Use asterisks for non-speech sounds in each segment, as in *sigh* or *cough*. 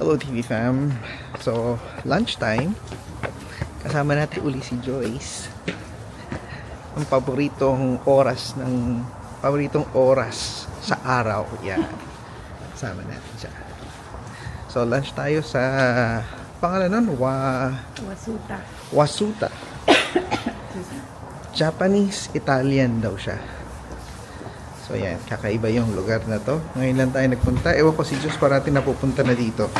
Hello TV fam. So, lunchtime. Kasama natin uli si Joyce. Ang paboritong oras ng paboritong oras sa araw. Yan. Kasama natin siya. So, lunch tayo sa pangalan nun, Wa, Wasuta. Wasuta. Japanese Italian daw siya. So yan, kakaiba yung lugar na to. Ngayon lang tayo nagpunta. Ewan ko si Diyos parati napupunta na dito.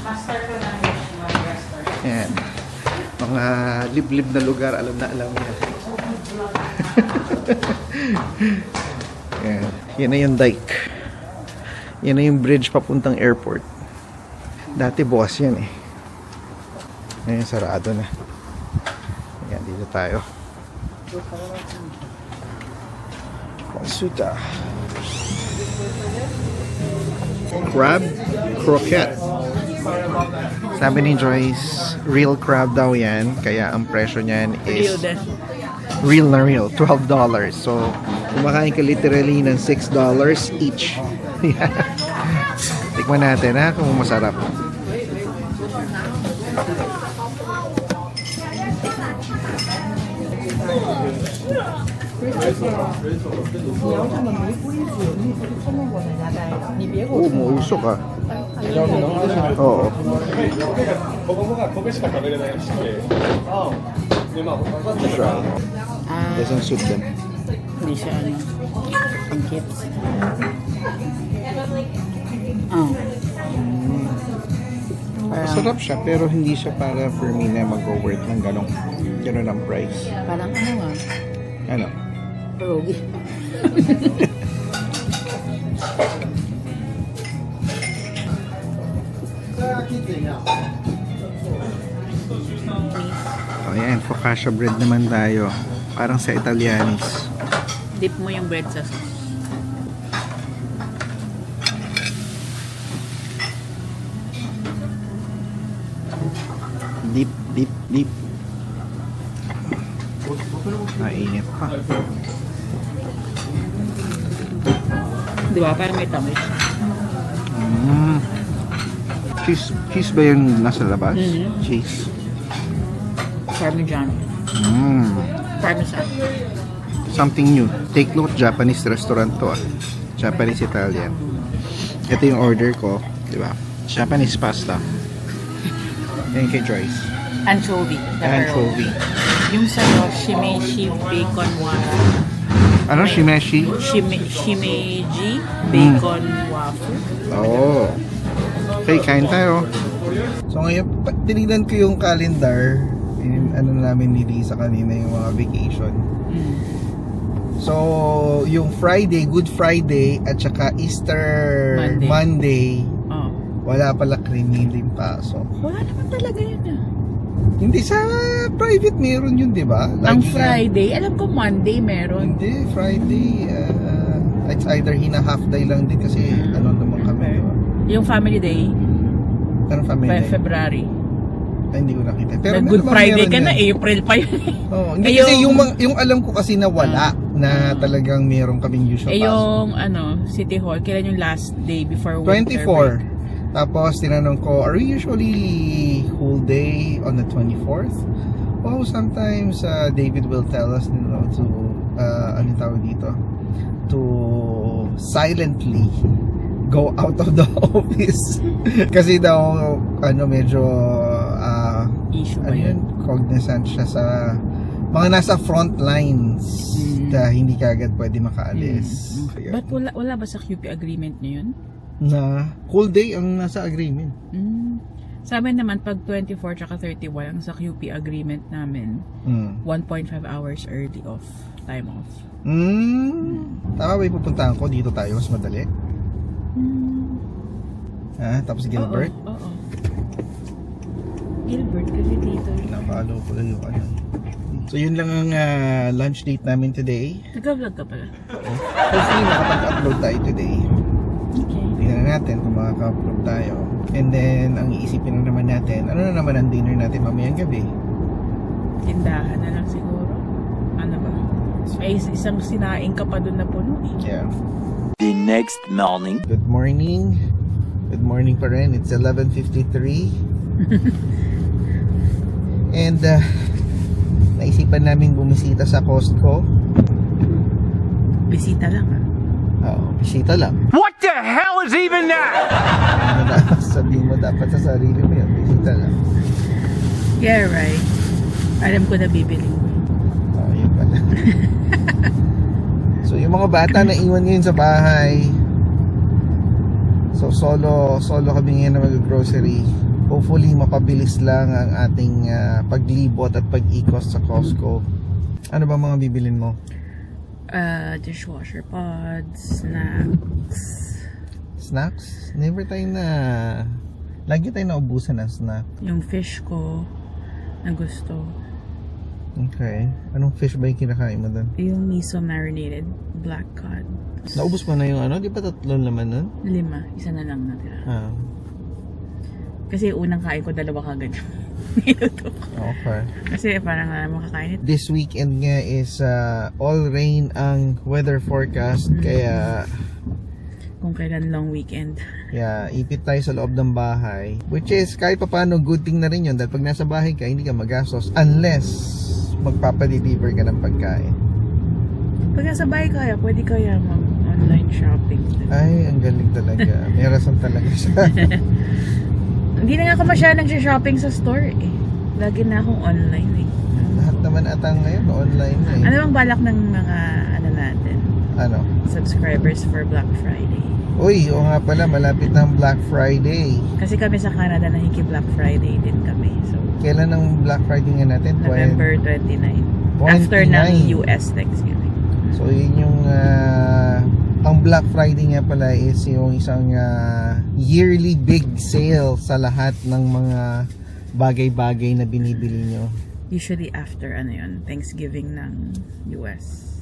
Master ko na restaurant. Yan. Mga liblib na lugar, alam na alam niya. *laughs* yan. Yan na yung dike. Yan na yung bridge papuntang airport. Dati bukas yan eh. Ngayon sarado na. Yan, dito tayo. Wasuta. Crab croquette. Sabi ni Joyce, real crab daw yan. Kaya ang presyo niyan is real na real, $12. So, kumakain ka literally ng $6 each. *laughs* Tikman natin ha kung masarap. Oo, mausok ah. Oo. 子供が米しか食べれないらしくて。で、まあ、他の人は Ah, Isang soup din. hindi siya ano. Ang kids. Oh. Parang, Masarap siya pero hindi siya para for me na mag-worth ng ganong ganun ang price. parang ano nga. Ano? Pierogi. O yan, focaccia bread naman tayo. Parang sa Italianis. Dip mo yung bread sa sauce. Deep, deep, deep. Mainit pa. Di ba? Parang may tamis. Mm. Cheese, cheese ba yung nasa labas? Mhm. Cheese. Parmesan. Mm. Parmesan. Something new. Take note, Japanese restaurant to ah. Japanese Italian. Ito yung order ko, di ba? Japanese pasta. Yan kay Joyce. Anchovy. The Anchovy. Yung sa shimeji bacon waffle. Ano, shimeshi? Shime, shimeji bacon waffle. Oo. Okay, kain tayo. So ngayon, tinignan ko yung calendar. In, ano namin ni Lisa kanina yung mga vacation. Mm. So, yung Friday, Good Friday, at saka Easter Monday. Monday, Oh. wala pala criniling pasok. Wala naman talaga yun ah. Hindi sa private meron yun, di ba? Ang Friday, alam ko Monday meron. Hindi, Friday. Uh, it's either hina half day lang din kasi Mm. ano naman kami. Okay. Yung Family Day, Anong family? Fe- February. Ay, hindi ko nakita. Pero Good Friday ka na, yan. April pa yun. Oh, hindi Eh, kasi yung- yung, alam ko kasi na wala na Ah. talagang meron kaming usual eh yung ano, City Hall, kailan yung last day before winter 24. Tapos tinanong ko, are we usually whole day on the 24th? Oh, sometimes uh, David will tell us, you know, to, uh, ano tawag dito? To silently go out of the *laughs* office. Kasi daw, ano, medyo, uh, Issue ano yun, cognizant siya sa mga nasa front lines Mm. na hindi kagad pwede makaalis. Mm. Ba't wala, wala ba sa QP agreement nyo yun? Na whole day ang nasa agreement. Mm. Sa amin naman, pag 24 tsaka 31, ang sa QP agreement namin, Mm. 1.5 hours early off, time off. Mm. Tama ba pupuntahan ko? Dito tayo, mas madali. Mm. Ha? Tapos Gilbert? Oo, oo. Gilbert, kasi dito. Nakalo ko lang yung ano. So yun lang ang ah, lunch date namin today. Nag-vlog ka pala. Hopefully nakapag-upload tayo today. Okay. Tingnan natin kung makaka-upload tayo. And then, ang iisipin na naman natin, ano na naman ang dinner natin mamayang gabi? Tindahan na lang siguro. Ano ba? Is- isang sinaing ka pa doon na puno eh. Yeah. The next morning. Good morning. Good morning pa rin. It's 11.53. *laughs* And uh, naisipan namin bumisita sa Costco. Bisita lang ah. Oo, bisita lang. What the hell is even that? Sabihin mo dapat sa sarili mo yun. Bisita lang. Yeah, right. Alam ko na bibili mo. Oh, yun pala. so, yung mga bata na iwan ngayon sa bahay. So, solo, solo kami ngayon na mag-grocery. Hopefully, mapabilis lang ang ating ah, paglibot at pag-ikos sa Costco. Ano ba mga bibilin mo? Uh, dishwasher pods, snacks. Snacks? Never tayo na... Lagi tayo naubusan ng snack. Yung fish ko na gusto. Okay. Anong fish ba yung kinakain mo doon? Yung miso marinated black cod. Naubos mo na yung ano? Di ba tatlo naman nun? Lima. Isa na lang natira. Ah, Kasi unang kain ko, dalawa kagad. *laughs* Niluto ko. okay. Kasi parang alam mo kakain ito. This weekend nga is uh, all rain ang weather forecast kaya Kung kailan long weekend. yeah, ipit tayo sa loob ng bahay which is kahit pa paano good thing na rin yun dahil pag nasa bahay ka hindi ka magastos unless magpapadeliver ka ng pagkain Pag nasa bahay kaya, pwede kaya mag-online shopping. ay ang galing talaga may rason talaga siya *laughs* Hindi na nga ako masyadong nagsha-shopping sa store eh. Lagi na akong online eh. lahat naman ata ngayon online na eh Ano bang balak ng mga ano natin? ano Subscribers for Black Friday. uy o nga pala malapit na ang Black Friday Kasi kami sa Canada nahiki Black Friday din kami. So, kailan ang Black Friday nga natin? November 29. After 29. ng US Thanksgiving. So yun yung ah, ang Black Friday nga pala is yung isang ah, yearly big sale sa lahat ng mga bagay-bagay na binibili nyo. Usually after ano yun, Thanksgiving ng US.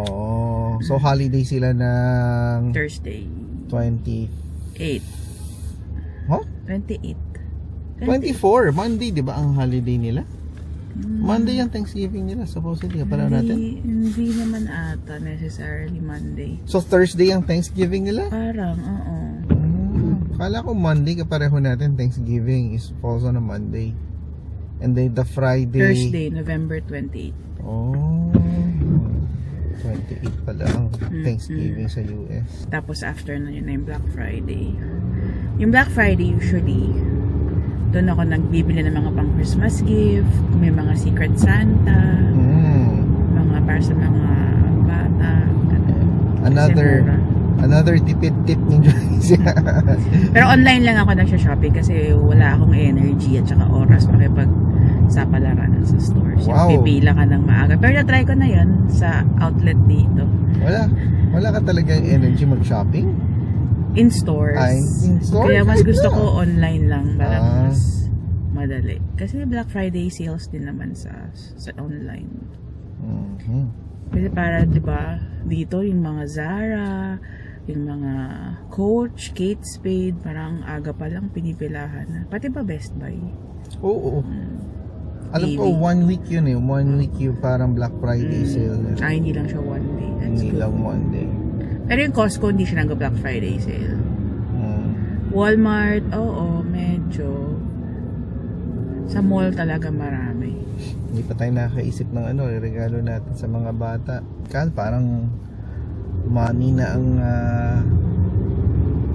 Oo. So holiday sila ng Thursday. 20 8. Huh? 28. 24, Monday, 'di ba ang holiday nila? Monday ang Thanksgiving nila, supposedly. Kapala natin. Hindi, hindi naman ata necessarily Monday. So Thursday ang Thanksgiving nila? Parang, oo. Hmm. Kala ko Monday kapareho natin Thanksgiving is falls on a Monday. And then the Friday. Thursday, November 28. Oh. 28 pala ang Mm, Thanksgiving sa US. Tapos after na yun na yung Black Friday. Yung Black Friday usually, doon ako nagbibili ng mga pang Christmas gift, may mga Secret Santa, Mm. mga para sa mga bata. ganun. Another another tipid tip ni Joyce. *laughs* Pero online lang ako nagsha-shopping kasi wala akong energy at saka oras makipag sapalaran sa stores. Yung Wow. Pipila ka ng maaga. Pero na-try ko na yun sa outlet dito. wala wala ka talagang energy mag-shopping? In stores. Ay, in store? Kaya mas gusto ko online lang. Parang Ah. mas madali. Kasi Black Friday sales din naman sa sa online. Mhm. Kasi para, di ba, dito yung mga Zara, yung mga Coach, Kate Spade, parang aga pa lang pinipilahan. Pati ba Best Buy? Oo. Mm. Alam ko one week yun eh. One week yung parang Black Friday sale. nila. Ah, hindi lang siya one day. That's Hindi good. lang one day. Pero yung Costco, hindi siya nag-Black Friday sale. Mm. Walmart, oo, medyo. Sa mall talaga marami. Hindi pa tayo nakakaisip ng ano, regalo natin sa mga bata. Kal, parang mami na ang ah,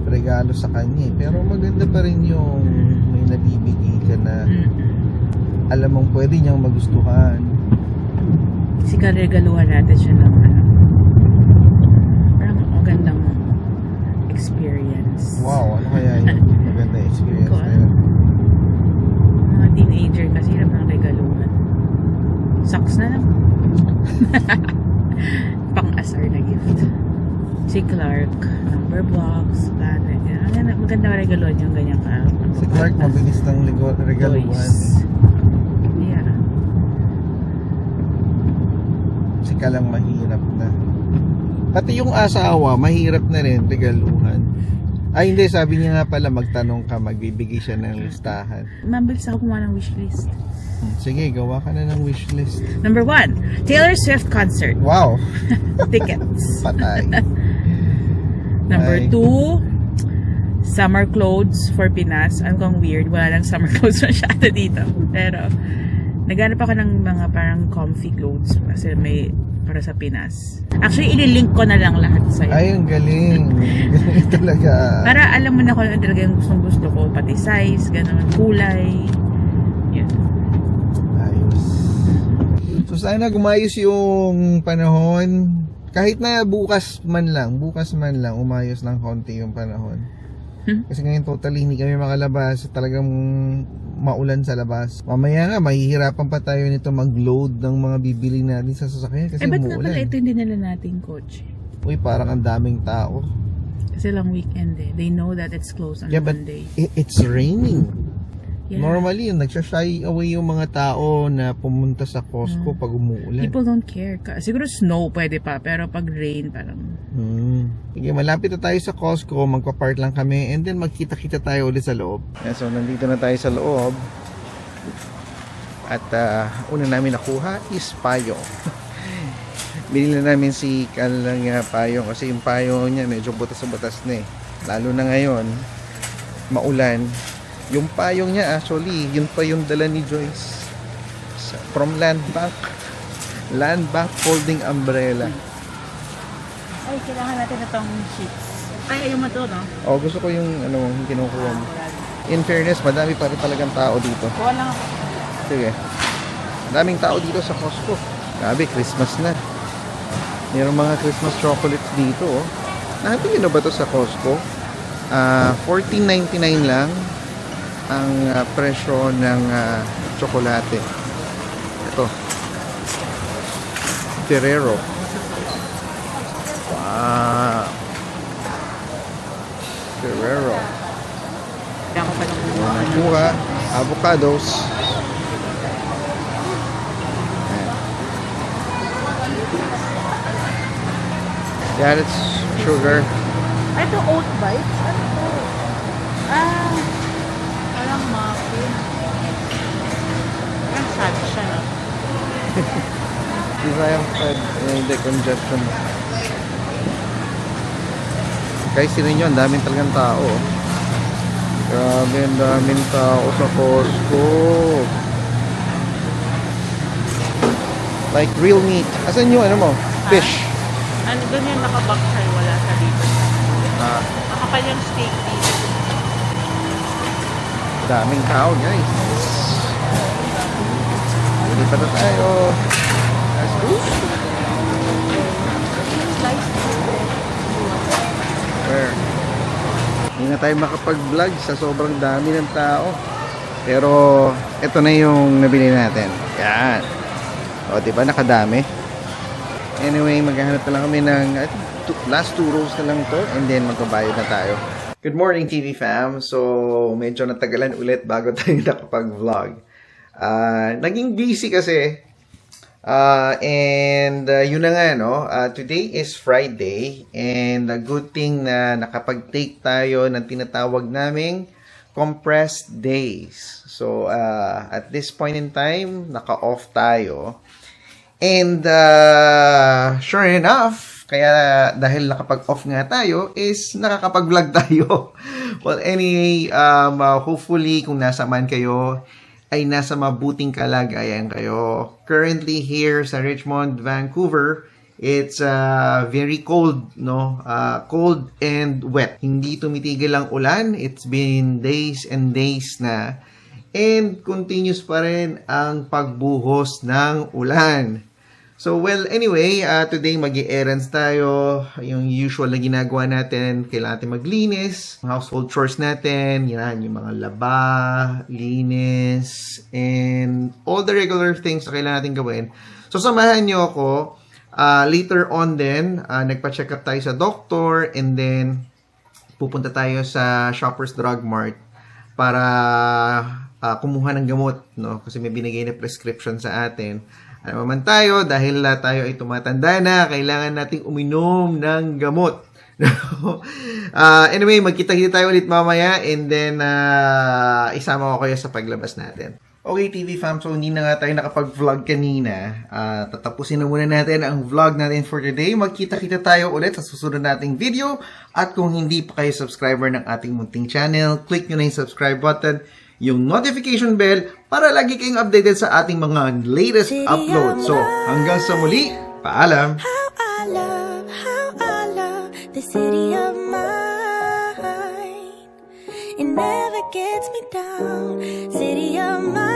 regalo sa kanya eh. Pero maganda pa rin yung may nabibigay ka na alam mong pwede niyang magustuhan. Kasi regaluhan natin siya ng ano. Parang magandang experience. Wow, ano kaya yung *laughs* maganda experience na yun? Mga teenager kasi hirap ng regaluhan. Socks na lang. *laughs* Pang-asar na gift. Si Clark, number blocks, planet. Yan. Ano, maganda regaluhan yung ganyan ka. Si Clark mabilis ng regaluhan. Toys. Yeah. Si Kal ang mahirap na. Pati yung asawa, mahirap na rin regaluhan. Ay hindi, sabi niya nga pala magtanong ka, magbibigay siya ng listahan. Mabilis ako kumuha ng wishlist. Hmm, Sige, gawa ka na ng wishlist. Number one, Taylor Swift concert. Wow! *laughs* Tickets. *laughs* Patay. Number Ay. two, summer clothes for Pinas. Ano kang weird, wala lang summer *laughs* clothes masyado dito. Pero, naghanap ako ng mga parang comfy clothes kasi may para sa Pinas. Actually, ililink ko na lang lahat sa'yo. Ay, ang galing. *laughs* Galing talaga. Para alam mo na kung ano talaga yung gustong gusto ko. Pati size, ganun, kulay. Yun. Ayos. So sana gumayos yung panahon. Kahit na bukas man lang, bukas man lang, umayos ng konti yung panahon. Hmm? Kasi ngayon totally hindi kami makalabas. Talagang maulan sa labas. Mamaya nga, mahihirapan pa tayo nito mag-load ng mga bibili natin sa sasakyan kasi Eh, ba't nga umuulan. pala ito hindi nila nating kotse? Uy, parang ang daming tao. Kasi lang weekend eh. They know that it's closed on Yeah, but Monday. i- it's raining. Yeah. Normally, yung nagsashy away yung mga tao na pumunta sa Costco pag umuulan. People don't care. Ka- Siguro snow pwede pa, pero pag rain parang... Hmm. Sige, malapit na tayo sa Costco, magpa-park lang kami, and then magkita-kita tayo ulit sa loob. Yeah, so, nandito na tayo sa loob. At ah, una namin nakuha is payo. *laughs* Binili na namin si Kal ng uh, payo kasi yung payo niya medyo butas-butas na eh. Lalo na ngayon, maulan. Yung payong niya actually, yun pa yung dala ni Joyce. From Land Bank. Land Bank Folding Umbrella. Ay, kailangan natin itong sheets. Ay, ayaw mo to, no? Oh, gusto ko yung ano, yung kinukuha mo. In fairness, madami pa rin talagang tao dito. Kuha lang ako. Sige. Madaming tao dito sa Costco. Grabe, Christmas na. Mayroong mga Christmas chocolates dito, oh. Nyo na ba to sa Costco? Ah, 14.99 lang ang ah, presyo ng ah, tsokolate. Ito. Ferrero. Wow. Kumuha. Buka, avocados. Ayan. Carrots, sugar. Ay, ito oat bites to? Ah, parang muffin. Sad siya, no? Desire fed, eh, hindi, congestion. Guys, sino nyo, ang daming talagang tao. Grabe, ang daming tao sa Costco. Like real meat. Asan yung ano mo? Fish. Ano, doon yung nakabak sa'yo, wala sa dito. Ah, Nakapal yung steak dito. daming tao, guys. Dito na tayo. Let's go. Where? Hindi na tayo makapag-vlog sa sobrang dami ng tao. Pero, ito na yung nabili natin. Yan. O, di ba nakadami? Anyway, maghahanap na lang kami ng two- last two rows na lang to and then magbabayad na tayo. Good morning, TV fam. So, medyo natagalan ulit bago tayo *laughs* nakapag-vlog. Ah, naging busy kasi. Ah, and uh, yun na nga, no? Ah, today is Friday and a good thing na nakapag-take tayo ng tinatawag naming compressed days. So, ah, at this point in time, naka-off tayo. And uh, sure enough, kaya dahil nakapag-off nga tayo, is nakakapag-vlog tayo. *laughs* well, anyway, um, uh, hopefully kung nasa man kayo, ay nasa mabuting kalagayan kayo. Currently here sa Richmond, Vancouver, it's uh, very cold, no? Uh, cold and wet. Hindi tumitigil ang ulan. It's been days and days na. And continuous pa rin ang pagbuhos ng ulan. So, well, anyway, uh, today mag errands tayo. Yung usual na ginagawa natin, kailangan natin maglinis. Household chores natin, yan, yung mga laba, linis, and all the regular things na kailangan natin gawin. So, samahan nyo ako. Uh, later on din, uh, nagpa-check up tayo sa doctor, and then, pupunta tayo sa Shoppers Drug Mart para ah, kumuha ng gamot, no? Kasi may binigay na prescription sa atin. Ano man tayo, dahil ah, tayo ay tumatanda na, kailangan nating uminom ng gamot. *laughs* Ah, anyway, magkita-kita tayo ulit mamaya and then ah, isama ko kayo sa paglabas natin. Okay, TV fam, so hindi na nga tayo nakapag-vlog kanina. Ah, tatapusin na muna natin ang vlog natin for today. Magkita-kita tayo ulit sa susunod nating video. At kung hindi pa kayo subscriber ng ating munting channel, click nyo na yung subscribe button, yung notification bell, para lagi kayong updated sa ating mga latest uploads. So, hanggang sa muli, paalam! How I love, how I love the city of mine. It never gets me down, city of mine.